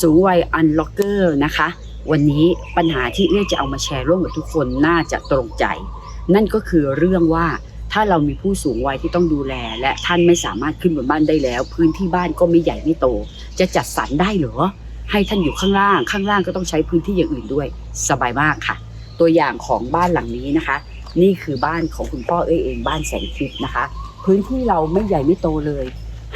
สูงวัยอันล็อกเกอร์นะคะ วันนี้ปัญหาที่เอื้อจะเอามาแชร์ร่วมกับทุกคนน่าจะตรงใจ นั่นก็คือเรื่องว่าถ้าเรามีผู้สูงวัยที่ต้องดูแล และท่านไม่สามารถขึ้นบนบ้านได้แล้ว พื้นที่บ้านก็ไม่ใหญ่ไม่โต จะจัดสรรได้หรอให้ท่านอยู่ข้างล่าง ข้างล่างก็ต้องใช้พื้นที่อย่างอื่นด้วย สบายมากค่ะ ตัวอย่างของบ้านหลังนี้นะคะ นี่คือบ้านของคุณพ่อเอ้ยเองบ้านแสงทิพย์นะคะ พื้นที่เราไม่ใหญ่ไม่โตเลย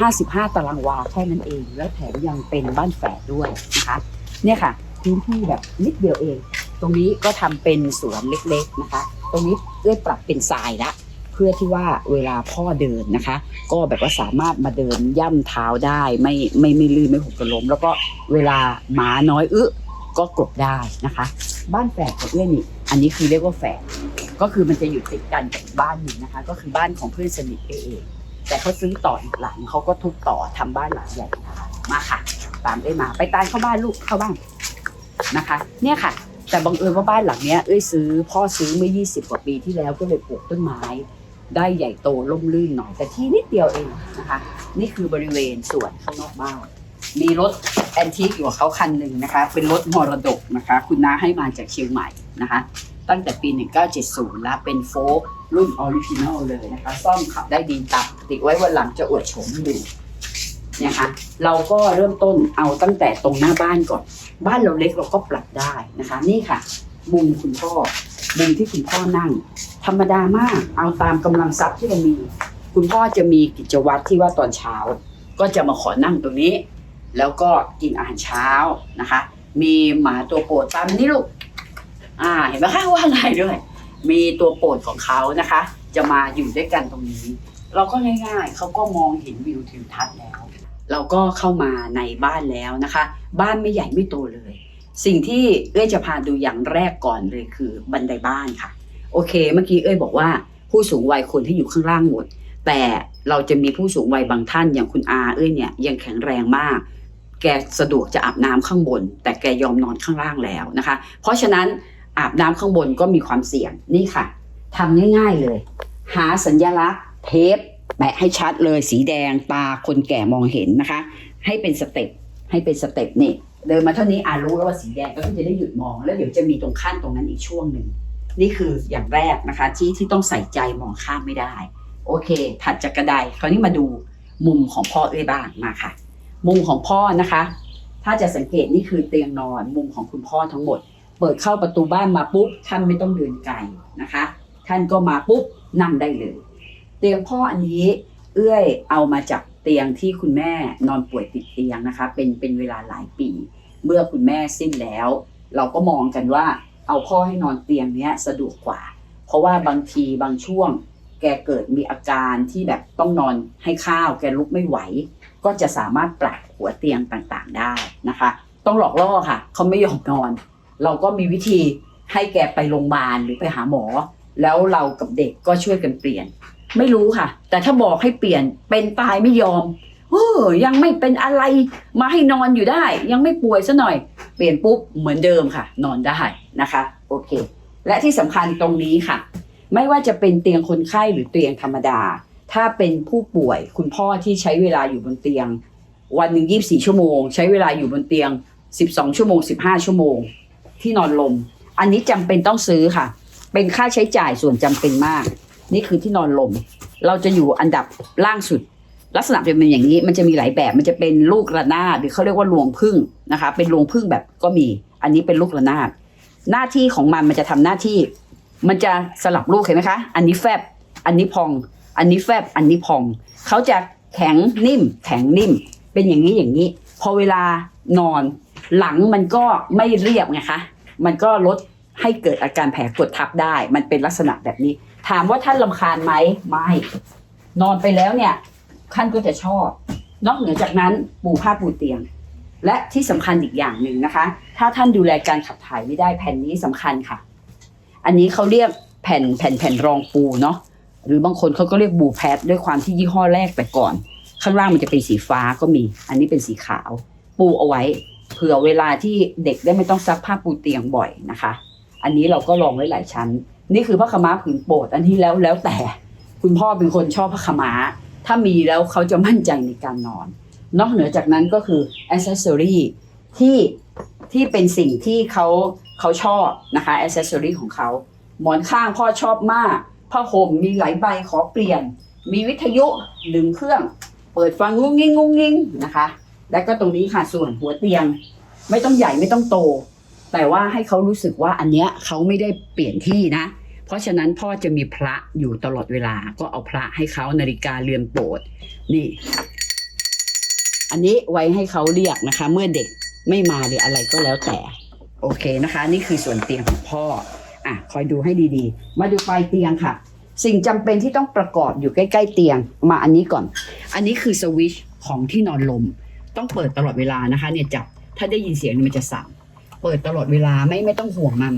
55 ตารางวาแค่นั้นเอง และแถมยังเป็นบ้านแฝดด้วยนะคะ เนี่ยค่ะพื้นที่แบบนิดเดียวเอง ตรงนี้ก็ทำเป็นสวนเล็กๆนะคะ ตรงนี้เอ้ยปรับเป็นทรายละเพื่อที่ว่าเวลาพ่อเดินนะคะ ก็แบบว่าสามารถมาเดินย่ำเท้าได้ไม่ไม่ไม่ลื่นไม่หกกระล้ม แล้วก็เวลาหมาน้อยอึก็กดได้นะคะ บ้านแฝดของเอ้ยนี่อันนี้คือเรียกว่าแฝดก็คือมันจะอยู่ติดกันกับบ้านหนึ่งนะคะ ก็คือบ้านของเพื่อนสนิทเอเอง แต่เขาซื้อต่ออีกหลังเขาก็ทุบต่อทำบ้านหลังใหญ่นะคะมาค่ะ ตามได้มา ไปตามเข้าบ้านลูกเข้าบ้านนะคะ เนี่ยค่ะ แต่บังเอิญว่าบ้านหลังเนี้ยเอ้ยซื้อพ่อซื้อเมื่อ 20 กว่าปีที่แล้วก็เลยปลูกต้นไม้ ได้ใหญ่โตร่มรื่นหน่อยแต่ที่นิดเดียวเองนะคะ นี่คือบริเวณสวนข้างนอกบ้านมีรถแอนทิกอยู่กับเขาคันหนึ่งนะคะ เป็นรถมรดกนะคะ คุณน้าให้มาจากเชียงใหม่นะคะ ตั้งแต่ปี 1970 แล้วเป็นโฟล์รุ่นออริจินอลเลยนะคะ ซ่อมขับได้ดีตับ ติไว้วันหลังจะอวดโฉมดูเนี่ยค่ะเราก็เริ่มต้นเอาตั้งแต่ตรงหน้าบ้านก่อน บ้านเราเล็กเราก็ปรับได้นะคะ นี่ค่ะมุมคุณพ่อมุมที่คุณพ่อนั่ง ธรรมดามาก เอาตามกำลังทรัพย์ที่เรามี คุณพ่อจะมีกิจวัตรที่ว่าตอนเช้า ก็จะมาขอนั่งตรงนี้ แล้วก็กินอาหารเช้านะคะ มีหมาตัวโปรดตามนี้ลูกอ่าเห็นไหมคะว่าไงด้วย มีตัวโปรดของเขานะคะ จะมาอยู่ด้วยกันตรงนี้ เราก็ง่ายๆ เขาก็มองเห็นวิวทิวทัศน์แล้ว เราก็เข้ามาในบ้านแล้วนะคะ บ้านไม่ใหญ่ไม่โตเลย สิ่งที่เอ้ยจะพาดูอย่างแรกก่อนเลยคือบันไดบ้านค่ะ โอเค เมื่อกี้เอ้ยบอกว่าผู้สูงวัยคนที่อยู่ข้างล่างหมด แต่เราจะมีผู้สูงวัยบางท่านอย่างคุณอาเอ้ยเนี่ยยังแข็งแรงมาก แกสะดวกจะอาบน้ำข้างบน แต่แกยอมนอนข้างล่างแล้วนะคะ เพราะฉะนั้นอาบน้ำข้างบนก็มีความเสี่ยงนี่ค่ะทำง่าย ๆเลย หาสัญลักษณ์ เทปแปะให้ชัดเลยสีแดงตาคนแก่มองเห็นนะคะ ให้เป็นสเต็ปให้เป็นสเต็ปนี่เดินมาเท่านี้อารู้แล้วว่าสีแดงก็จะได้หยุดมอง แล้วเดี๋ยวจะมีตรงขั้นตรงนั้นอีกช่วงหนึ่งนี่คืออย่างแรกนะคะที่ที่ต้องใส่ใจมองข้ามไม่ได้ โอเค ถัดจากกระไดคราวนี้มาดูมุมของพ่อเอ้ยบ้างมาค่ะ มุมของพ่อนะคะ ถ้าจะสังเกตนี่คือเตียงนอนมุมของคุณพ่อทั้งหมด เปิดเข้าประตูบ้านมาปุ๊บท่านไม่ต้องเดินไกลนะคะ ท่านก็มาปุ๊บนั่งได้เลย เตียงพ่ออันนี้เอื้อยเอามาจากเตียงที่คุณแม่นอนป่วยติดเตียงนะคะ เป็นเป็นเวลาหลายปี เมื่อคุณแม่สิ้นแล้ว เราก็มองกันว่าเอาพ่อให้นอนเตียงเนี้ยสะดวกกว่า เพราะว่าบางทีบางช่วง แกเกิดมีอาการที่แบบต้องนอนให้ข้าวแกลุกไม่ไหว ก็จะสามารถปรับหัวเตียงต่างๆได้นะคะ ต้องหลอกล่อค่ะเขาไม่ยอมนอน เราก็มีวิธีให้แกไปโรงพยาบาลหรือไปหาหมอ แล้วเรากับเด็กก็ช่วยกันเปลี่ยน ไม่รู้ค่ะ แต่ถ้าบอกให้เปลี่ยนเป็นตายไม่ยอมเออยังไม่เป็นอะไรมาให้นอนอยู่ได้ ยังไม่ป่วยซะหน่อย เปลี่ยนปุ๊บเหมือนเดิมค่ะ นอนได้นะคะโอเค และที่สำคัญตรงนี้ค่ะ ไม่ว่าจะเป็นเตียงคนไข้หรือเตียงธรรมดา ถ้าเป็นผู้ป่วยคุณพ่อที่ใช้เวลาอยู่บนเตียง วันหนึ่งยี่สี่ชั่วโมง ใช้เวลาอยู่บนเตียง12ชั่วโมง15ชั่วโมง ที่นอนลม อันนี้จำเป็นต้องซื้อค่ะ เป็นค่าใช้จ่ายส่วนจำเป็นมาก นี่คือที่นอนลม เราจะอยู่อันดับล่างสุด ลักษณะจะเป็นอย่างนี้ มันจะมีหลายแบบ มันจะเป็นลูกระนาดหรือเขาเรียกว่าลวงพึ่งนะคะ เป็นลวงพึ่งแบบก็มี อันนี้เป็นลูกระนาด หน้าที่ของมันมันจะทำหน้าที่ มันจะสลับลูกเห็นไหมคะ อันนี้แฟบ อันนี้พอง อันนี้แฟบ อันนี้พอง เขาจะแข็งนิ่ม แข็งนิ่ม เป็นอย่างนี้อย่างนี้ พอเวลานอน หลังมันก็ไม่เรียบไงคะ มันก็ลดให้เกิดอาการแผลกดทับได้ มันเป็นลักษณะแบบนี้ ถามว่าท่านลำคาญไหมไม่ นอนไปแล้วเนี่ยท่านก็จะชอบ นอกเหนือจากนั้นปูผ้าปูเตียง และที่สำคัญอีกอย่างหนึ่งนะคะ ถ้าท่านดูแลการขับถ่ายไม่ได้แผ่นนี้สำคัญค่ะ อันนี้เขาเรียกแผ่นแผ่นแผ่นรองปูเนาะหรือบางคนเขาก็เรียกบูแพดด้วยความที่ยี่ห้อแรกแต่ก่อน ข้างล่างมันจะเป็นสีฟ้าก็มี อันนี้เป็นสีขาว ปูเอาไว้เผื่อเวลาที่เด็กได้ไม่ต้องซักผ้าปูเตียงบ่อยนะคะ อันนี้เราก็ลองไว้หลายชั้น นี่คือผ้าขม้าผืนโปรดอันที่แล้วแล้วแต่คุณพ่อเป็นคนชอบผ้าขม้า ถ้ามีแล้วเขาจะมั่นใจในการนอน นอกเหนือจากนั้นก็คืออ c เซสซอรีที่ที่เป็นสิ่งที่เขาเขาชอบนะคะอ c เซสซอรีของเขา หมอนข้างพ่อชอบมากผ้าห่มมีหลายใบขอเปลี่ยน มีวิทยุหนึ่งเครื่อง เปิดฟังงุ้งงิ้งงุ้งงิ้งนะคะ แล้วก็ตรงนี้ค่ะส่วนหัวเตียง ไม่ต้องใหญ่ไม่ต้องโต แต่ว่าให้เขารู้สึกว่าอันเนี้ยเขาไม่ได้เปลี่ยนที่นะ เพราะฉะนั้นพ่อจะมีพระอยู่ตลอดเวลา ก็เอาพระให้เขานาฬิกาเรือนโปรดนี่ อันนี้ไว้ให้เขาเรียกนะคะ เมื่อเด็กไม่มาหรืออะไรก็แล้วแต่ โอเคนะคะ นี่คือส่วนเตียงของพ่ออะคอยดูให้ดีๆ มาดูปลายเตียงค่ะ สิ่งจำเป็นที่ต้องประกอบอยู่ใกล้ ๆ เตียงมาอันนี้ก่อน อันนี้คือสวิชของที่นอนลม ต้องเปิดตลอดเวลานะคะ เนี่ยจับถ้าได้ยินเสียงมันจะสั่น เปิดตลอดเวลาไม่ไม่ต้องห่วงมัน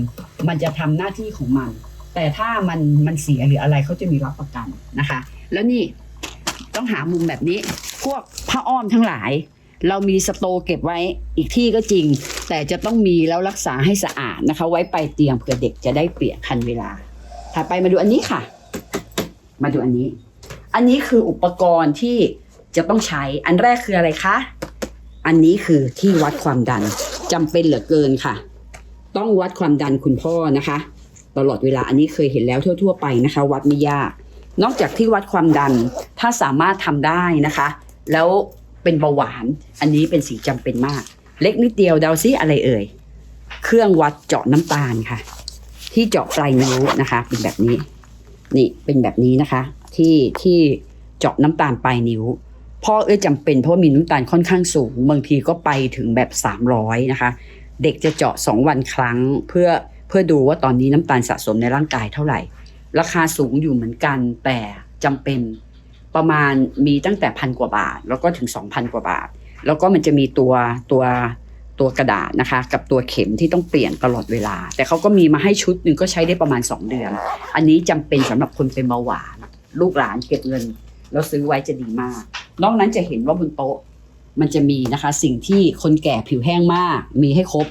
มันจะทำหน้าที่ของมัน แต่ถ้ามันมันเสียหรืออะไรเขาจะมีรับประกันนะคะ แล้วนี่ต้องหามุมแบบนี้ พวกผ้าอ้อมทั้งหลาย เรามีสโตเก็บไว้อีกที่ก็จริง แต่จะต้องมีแล้วรักษาให้สะอาดนะคะ ไว้ไปเตียงเผื่อเด็กจะได้เปียกทันเวลาถัดไปมาดูอันนี้ค่ะ มาดูอันนี้ อันนี้คืออุปกรณ์ที่จะต้องใช้อันแรกคืออะไรคะ อันนี้คือที่วัดความดัน จำเป็นเหลือเกินค่ะ ต้องวัดความดันคุณพ่อนะคะ ตลอดเวลาอันนี้เคยเห็นแล้วทั่ว ๆ ไปนะคะ วัดไม่ยาก นอกจากที่วัดความดันถ้าสามารถทำได้นะคะ แล้วเป็นเบาหวานอันนี้เป็นสิ่งจำเป็นมาก เล็กนิดเดียวเดาซิอะไรเอ่ย เครื่องวัดเจาะน้ำตาลค่ะ ที่เจาะปลายนิ้วนะคะ เป็นแบบนี้ นี่เป็นแบบนี้นะคะ ที่ที่เจาะน้ำตาลปลายนิ้ว พ่อเอ้ยจำเป็นเพราะว่ามีน้ำตาลค่อนข้างสูง บางทีก็ไปถึงแบบ 300 นะคะ เด็กจะเจาะ 2 วันครั้งเพื่อเพื่อดูว่าตอนนี้น้ำตาลสะสมในร่างกายเท่าไหร่ ราคาสูงอยู่เหมือนกันแต่จำเป็นประมาณมีตั้งแต่พันกว่าบาท แล้วก็ถึง 2,000 กว่าบาท แล้วก็มันจะมีตัวตัวตัวกระดาษนะคะ กับตัวเข็มที่ต้องเปลี่ยนตลอดเวลา แต่เขาก็มีมาให้ชุดหนึ่งก็ใช้ได้ประมาณ 2 เดือน อันนี้จำเป็นสำหรับคนเป็นเบาหวาน ลูกหลานเก็บเงินแล้วซื้อไว้จะดีมาก นอกนั้นจะเห็นว่าบนโต๊ะ มันจะมีนะคะ สิ่งที่คนแก่ผิวแห้งมาก มีให้ครบ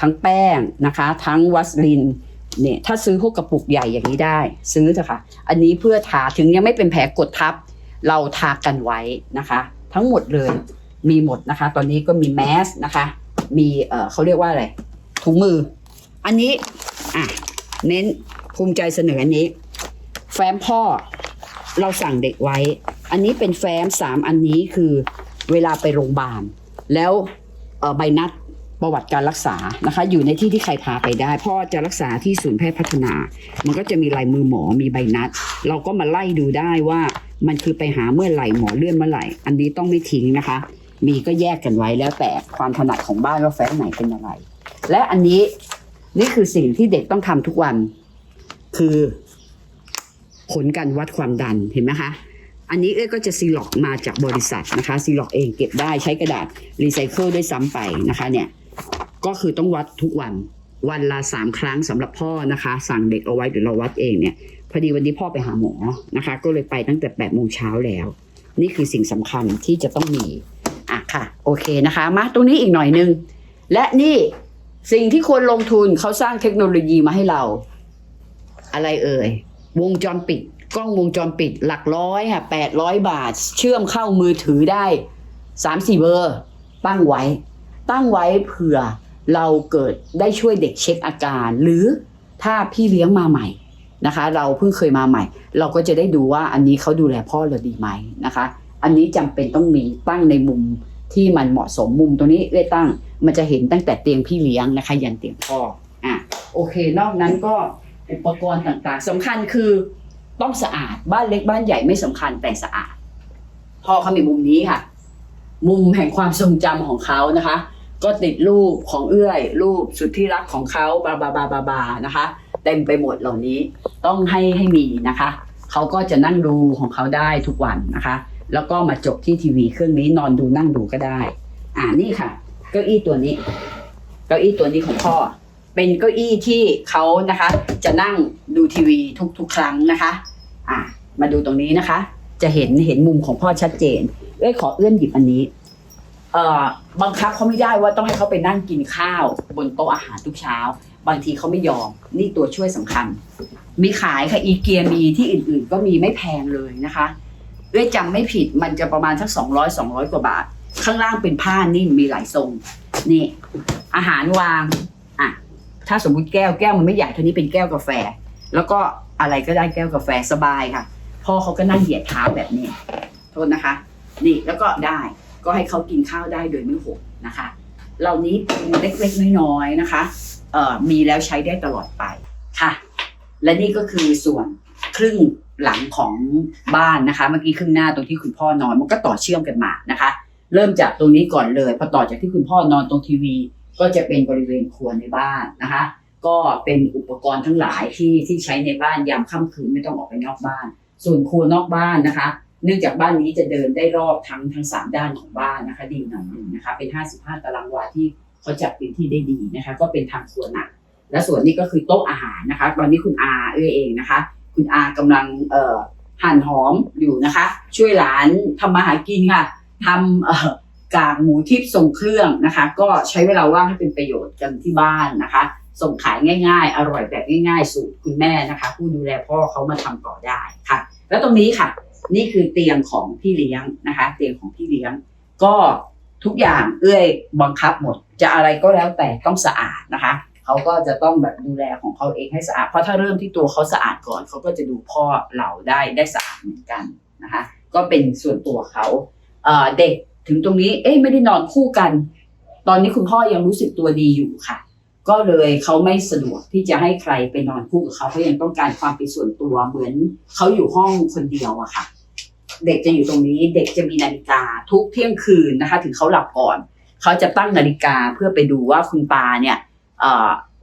ทั้งแป้งนะคะ ทั้งวัสลินเนี่ยถ้าซื้อพวกกระปุกใหญ่อย่างนี้ได้ ซื้อเถอะค่ะ อันนี้เพื่อทาถึงยังไม่เป็นแผลกดทับ เราทากันไว้นะคะ ทั้งหมดเลยมีหมดนะคะ ตอนนี้ก็มีแมสนะคะ มีเออเขาเรียกว่าอะไรถุงมือ อันนี้อะเน้นภูมิใจเสนออันนี้ แฟ้มพ่อเราสั่งเด็กไว้ อันนี้เป็นแฟ้มสามอันนี้คือเวลาไปโรงพยาบาล แล้วใบนัดประวัติการรักษานะคะ อยู่ในที่ที่ใครพาไปได้ พ่อจะรักษาที่ศูนย์แพทย์พัฒนา มันก็จะมีลายมือหมอมีใบนัด เราก็มาไล่ดูได้ว่ามันคือไปหาเมื่อไหร่หมอเลื่อนเมื่อไหร่ อันนี้ต้องไม่ทิ้งนะคะ มีก็แยกกันไว้แล้วแต่ความถนัดของบ้านว่าแฟ้มไหนเป็นอะไร และอันนี้นี่คือสิ่งที่เด็กต้องทำทุกวัน คือผลการวัดความดันเห็นไหมคะ อันนี้เอ้ยก็จะซีล็อกมาจากบริษัทนะคะซีล็อกเองเก็บได้ใช้กระดาษรีไซเคิลได้ซ้ำไปนะคะเนี่ยก็คือต้องวัดทุกวันวันละสามครั้งสำหรับพ่อนะคะ สั่งเด็กเอาไว้หรือเราวัดเองเนี่ยพอดีวันนี้พ่อไปหาหมอนะคะ ก็เลยไปตั้งแต่8ปดโมงเช้าแล้ว นี่คือสิ่งสำคัญที่จะต้องมีอะค่ะ โอเคนะคะ มาตรงนี้อีกหน่อยนึง และนี่สิ่งที่ควรลงทุนเขาสร้างเทคโนโลยีมาให้เรา อะไรเอ่ย วงจรปิด กล้องวงจรปิดหลักร้อยค่ะแปดร้อยบาท เชื่อมเข้ามือถือได้สามสี่เบอร์ ตั้งไว้ ตั้งไว้เผื่อเราเกิดได้ช่วยเด็กเช็คอาการ หรือถ้าพี่เลี้ยงมาใหม่นะคะ เราเพิ่งเคยมาใหม่ เราก็จะได้ดูว่าอันนี้เขาดูแลพ่อเราดีไหมนะคะ อันนี้จำเป็นต้องมีตั้งในมุมที่มันเหมาะสมมุมตรงนี้ได้ตั้ง มันจะเห็นตั้งแต่เตียงพี่เลี้ยงนะคะ ยันเตียงพ่ออะโอเค นอกนั้นก็อุปกรณ์ต่างๆสำคัญคือ ต้องสะอาดบ้านเล็กบ้านใหญ่ไม่สำคัญแต่สะอาด พ่อเขามีมุมนี้ค่ะ มุมแห่งความทรงจำของเขานะคะ ก็ติดรูปของเอื้อย รูปสุดที่รักของเขาบาบาบาบาบานะคะ เต็มไปหมดเหล่านี้ต้องให้ให้มีนะคะเขาก็จะนั่งดูของเขาได้ทุกวันนะคะ แล้วก็มาจบที่ทีวีเครื่องนี้นอนดูนั่งดูก็ได้ อ่านี่ค่ะ เก้าอี้ตัวนี้ เก้าอี้ตัวนี้ของพ่อ เป็นเก้าอี้ที่เขานะคะ จะนั่งดูทีวีทุกๆ ครั้งนะคะ อ่ามาดูตรงนี้นะคะ จะเห็นเห็นมุมของพ่อชัดเจนเอ้ยขอเอื้อนหยิบอันนี้ เอ่อบังคับเขาไม่ได้ว่าต้องให้เขาไปนั่งกินข้าว บนโต๊ะอาหารทุกเช้า บางทีเขาไม่ยอม นี่ตัวช่วยสำคัญ มีขายค่ะอีเกียมีที่อื่นๆ ก็มีไม่แพงเลยนะคะเอ้ยจำไม่ผิดมันจะประมาณสักสองร้อยสองร้อยกว่าบาท ข้างล่างเป็นผ้านิ่มมีหลายทรงนี่ อาหารวาง ถ้าสมมุติแก้วแก้วมันไม่ใหญ่เท่านี้เป็นแก้วกาแฟ แล้วก็อะไรก็ได้แก้วกาแฟสบายค่ะ พ่อเขาก็นั่งเหยียดเท้าแบบนี้ โทษนะคะ นี่แล้วก็ได้ก็ให้เขากินข้าวได้โดยไม่หกนะคะ เหล่านี้เป็นเล็กๆน้อยๆนะคะเอ่อมีแล้วใช้ได้ตลอดไปค่ะ และนี่ก็คือส่วนครึ่งหลังของบ้านนะคะ เมื่อกี้ครึ่งหน้าตรงที่คุณพ่อนอนมันก็ต่อเชื่อมกันมานะคะ เริ่มจากตรงนี้ก่อนเลยพอต่อจากที่คุณพ่อนอนตรงทีวี ก็จะเป็นบริเวณครัวในบ้านนะคะ ก็เป็นอุปกรณ์ทั้งหลายที่ที่ใช้ในบ้านยามค่ำคืนไม่ต้องออกไปนอกบ้าน ส่วนครัวนอกบ้านนะคะ เนื่องจากบ้านนี้จะเดินได้รอบทั้งทั้งสามด้านของบ้านนะคะ ดีหน่อยหนึ่งนะคะ เป็น 55 ตารางวาที่เขาจัดพื้นที่ได้ดีนะคะ ก็เป็นทางครัวหนัก และส่วนนี้ก็คือโต๊ะอาหารนะคะ ตอนนี้คุณอาเอ้เองนะคะ คุณอากำลังเอ่อหั่นหอมอยู่นะคะ ช่วยหลานทำมาหากินค่ะทำเอ่อ กากหมูทิพย์ส่งเครื่องนะคะ ก็ใช้เวลาว่างให้เป็นประโยชน์กันที่บ้านนะคะ ส่งขายง่ายๆ อร่อยแบบง่ายๆ สูตรคุณแม่นะคะ ผู้ดูแลพ่อเขามาทำต่อได้ค่ะ แล้วตรงนี้ค่ะ นี่คือเตียงของพี่เลี้ยงนะคะ เตียงของพี่เลี้ยง ก็ทุกอย่างเอื้อยบังคับหมด จะอะไรก็แล้วแต่ต้องสะอาดนะคะเขาก็จะต้องแบบดูแลของเขาเองให้สะอาดเพราะถ้าเริ่มที่ตัวเขาสะอาดก่อนเขาก็จะดูพ่อเราได้ได้สะอาดเหมือนกันนะคะ ก็เป็นส่วนตัวเขาเด็ก ถึงตรงนี้ เอ๊ะไม่ได้นอนคู่กัน ตอนนี้คุณพ่อยังรู้สึกตัวดีอยู่ค่ะ ก็เลยเขาไม่สะดวกที่จะให้ใครไปนอนคู่กับเขาเขายังต้องการความเป็นส่วนตัวเหมือนเขาอยู่ห้องคนเดียวอะค่ะ เด็กจะอยู่ตรงนี้ เด็กจะมีนาฬิกาทุกเที่ยงคืนนะคะ ถึงเขาหลับก่อนเขาจะตั้งนาฬิกาเพื่อไปดูว่าคุณตาเนี่ย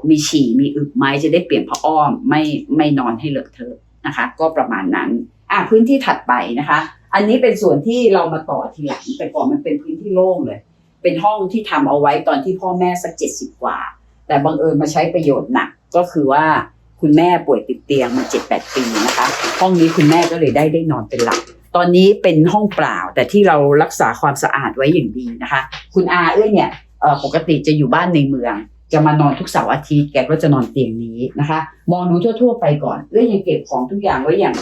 มีฉี่มีอึไหมจะได้เปลี่ยนผ้าอ้อมไม่ไม่นอนให้เลอะเทอะนะคะ ก็ประมาณนั้น อะพื้นที่ถัดไปนะคะ อันนี้เป็นส่วนที่เรามาต่อทีหลังแต่ก่อนมันเป็นพื้นที่โล่งเลย เป็นห้องที่ทำเอาไว้ตอนที่พ่อแม่สักเจ็ดสิบกว่า แต่บังเอิญมาใช้ประโยชน์หนักก็คือว่าคุณแม่ป่วยติดเตียงมาเจ็ดแปดปีนะคะ ห้องนี้คุณแม่ก็เลยได้ได้นอนเป็นหลัก ตอนนี้เป็นห้องเปล่า แต่ที่เรารักษาความสะอาดไว้อย่างดีนะคะ คุณอาเอ้ยเนี่ยปกติจะอยู่บ้านในเมือง จะมานอนทุกเสาร์อาทิตย์แกก็จะนอนเตียงนี้นะคะ มองดูทั่ว ๆ ไปก่อนเอ้ยยังเก็บของทุกอย่างไว้อย่าง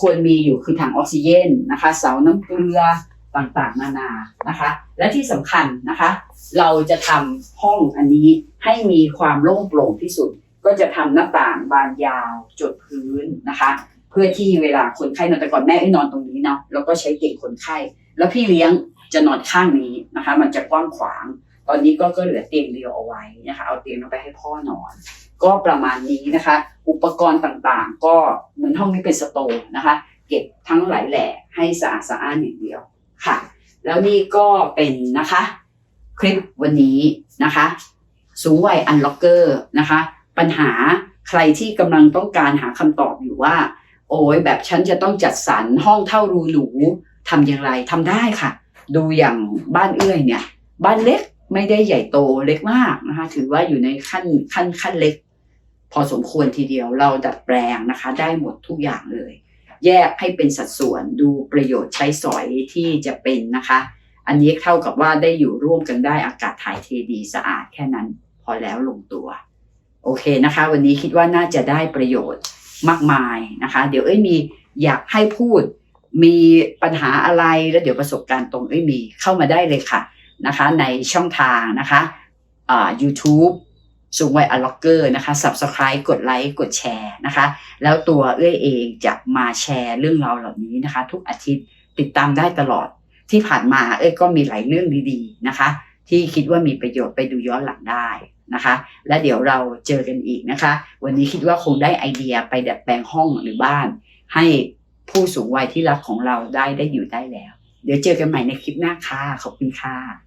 ควรมีอยู่คือถังออกซิเจนนะคะเสาน้ำเกลือต่างๆ นานานะคะ และที่สำคัญนะคะ เราจะทำห้องอันนี้ให้มีความโล่งโปร่งที่สุด ก็จะทำหน้าต่างบานยาวจดพื้นนะคะ เพื่อที่เวลาคนไข้นอนแต่ก่อนแม่ให้นอนตรงนี้เนาะแล้วก็ใช้เตียงคนไข้ แล้วพี่เลี้ยงจะนอนข้างนี้นะคะ มันจะกว้างขวาง ตอนนี้ก็ก็เหลือเตียงเดียวเอาไว้นะคะเอาเตียงนั้นไปให้พ่อนอน ก็ประมาณนี้นะคะ อุปกรณ์ต่างๆ ก็เหมือนห้องนี้เป็นสโตร์นะคะ เก็บทั้งหลายแหล่ให้สะอาดสะอ้านอย่างเดียวค่ะ แล้วนี่ก็เป็นนะคะ คลิปวันนี้นะคะ สูงวัยอันล็อกเกอร์นะคะ ปัญหาใครที่กำลังต้องการหาคำตอบอยู่ว่า โอ้ยแบบฉันจะต้องจัดสรรห้องเท่ารูหนูทำอย่างไรทำได้ค่ะ ดูอย่างบ้านเอื้อยเนี่ย บ้านเล็กไม่ได้ใหญ่โตเล็กมากนะคะ ถือว่าอยู่ในขั้นขั้นขั้นเล็ก พอสมควรทีเดียวเราดัดแปลงนะคะ ได้หมดทุกอย่างเลย แยกให้เป็นสัดส่วนดูประโยชน์ใช้สอยที่จะเป็นนะคะ อันนี้เท่ากับว่าได้อยู่ร่วมกันได้อากาศถ่ายเทดีสะอาดแค่นั้นพอแล้วลงตัว โอเคนะคะ วันนี้คิดว่าน่าจะได้ประโยชน์มากมายนะคะ เดี๋ยวเอ้ยมีอยากให้พูดมีปัญหาอะไรแล้วเดี๋ยวประสบการณ์ตรงเอ้ยมีเข้ามาได้เลยค่ะนะคะ ในช่องทางนะคะอ่า YouTube สูงวัยอล็อกเกอร์นะคะ Subscribe กดไลค์กดแชร์นะคะ แล้วตัวเอ้ยเองจะมาแชร์เรื่องราวเหล่านี้นะคะ ทุกอาทิตย์ติดตามได้ตลอดที่ผ่านมาเอ้ยก็มีหลายเรื่องดีๆนะคะ ที่คิดว่ามีประโยชน์ไปดูย้อนหลังได้นะคะ และเดี๋ยวเราเจอกันอีกนะคะ วันนี้คิดว่าคงได้ไอเดียไปดัดแปลงห้องหรือบ้าน ให้ผู้สูงวัยที่รักของเราได้ได้อยู่ได้แล้ว เดี๋ยวเจอกันใหม่ในคลิปหน้าค่ะขอบคุณค่ะ